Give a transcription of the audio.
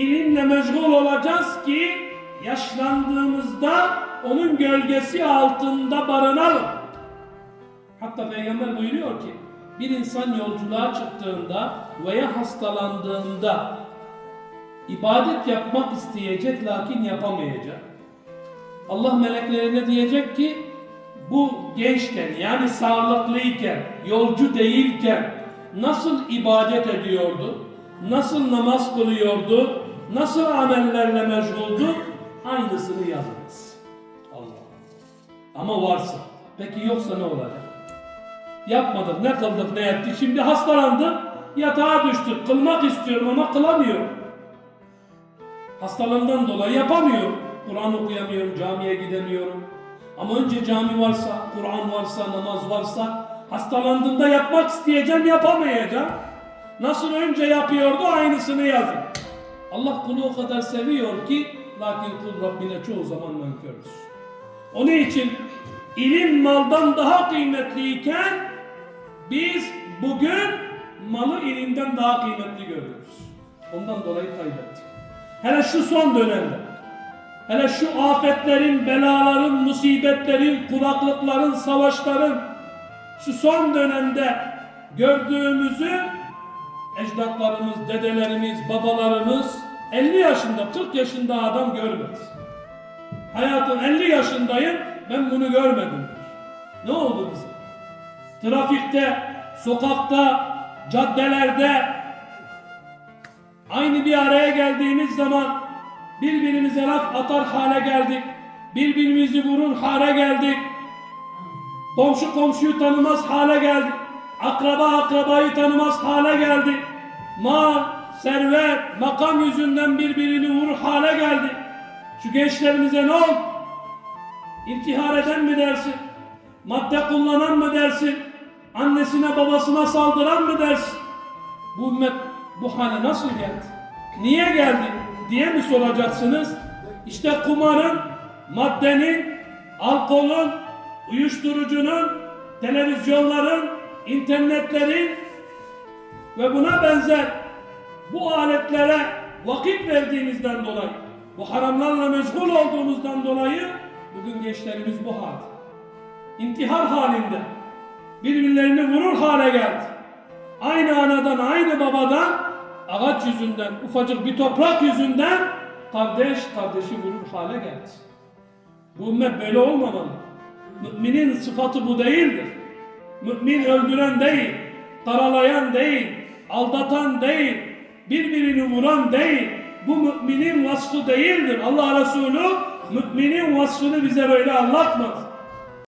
ilimle meşgul olacağız ki yaşlandığımızda onun gölgesi altında barınalım. Hatta Peygamber buyuruyor ki bir insan yolculuğa çıktığında veya hastalandığında ibadet yapmak isteyecek lakin yapamayacak. Allah meleklerine diyecek ki bu gençken yani sağlıklıyken, yolcu değilken nasıl ibadet ediyordu? Nasıl namaz kılıyordu? Nasıl amellerle meşguldü? Aynısını yazınız. Allah. Ama varsa. Peki yoksa ne olacak? Yapmadık, ne kıldık, ne ettik. Şimdi hastalandık, yatağa düştük. Kılmak istiyorum ama kılamıyorum. Hastalığımdan dolayı yapamıyorum. Kur'an okuyamıyorum, camiye gidemiyorum. Ama önce cami varsa, Kur'an varsa, namaz varsa, hastalandığımda yapmak isteyeceğim, yapamayacağım. Nasıl önce yapıyordu aynısını yazın. Allah kulu o kadar seviyor ki, lakin kul Rabbine çoğu zaman nankördür. Onun için ilim maldan daha kıymetliyken, biz bugün malı ilimden daha kıymetli görüyoruz. Ondan dolayı kaybettik. Hele şu son dönemde, hele şu afetlerin, belaların, musibetlerin, kuraklıkların, savaşların, şu son dönemde gördüğümüzü ecdatlarımız, dedelerimiz, babalarımız 50 yaşında, 40 yaşında adam görmedi. Hayatım 50 yaşındayım, ben bunu görmedim. Ne oldu bize? Trafikte, sokakta, caddelerde aynı bir araya geldiğimiz zaman birbirimize laf atar hale geldik. Birbirimizi vurur hale geldik. Komşu komşuyu tanımaz hale geldik. Akraba akrabayı tanımaz hale geldik. Mal, servet, makam yüzünden birbirini vurur hale geldik. Şu gençlerimize ne oldu? İntihar eden mi dersin? Madde kullanan mı dersin? Annesine babasına saldıran mı dersin? Bu ümmet bu hale nasıl geldi? Niye geldi diye mi soracaksınız? İşte kumarın, maddenin, alkolün, uyuşturucunun, televizyonların, internetlerin ve buna benzer bu aletlere vakit verdiğimizden dolayı, bu haramlarla meşgul olduğumuzdan dolayı bugün gençlerimiz bu halde. İntihar halinde birbirlerini vurur hale geldi. Aynı anadan, aynı babadan ağaç yüzünden, ufacık bir toprak yüzünden kardeş kardeşi vurur hale geldi. Bu ümmet böyle olmamalı. Müminin sıfatı bu değildir. Mümin öldüren değil, karalayan değil, aldatan değil, birbirini vuran değil. Bu müminin vasfı değildir. Allah Resulü müminin vasfını bize böyle anlatmaz.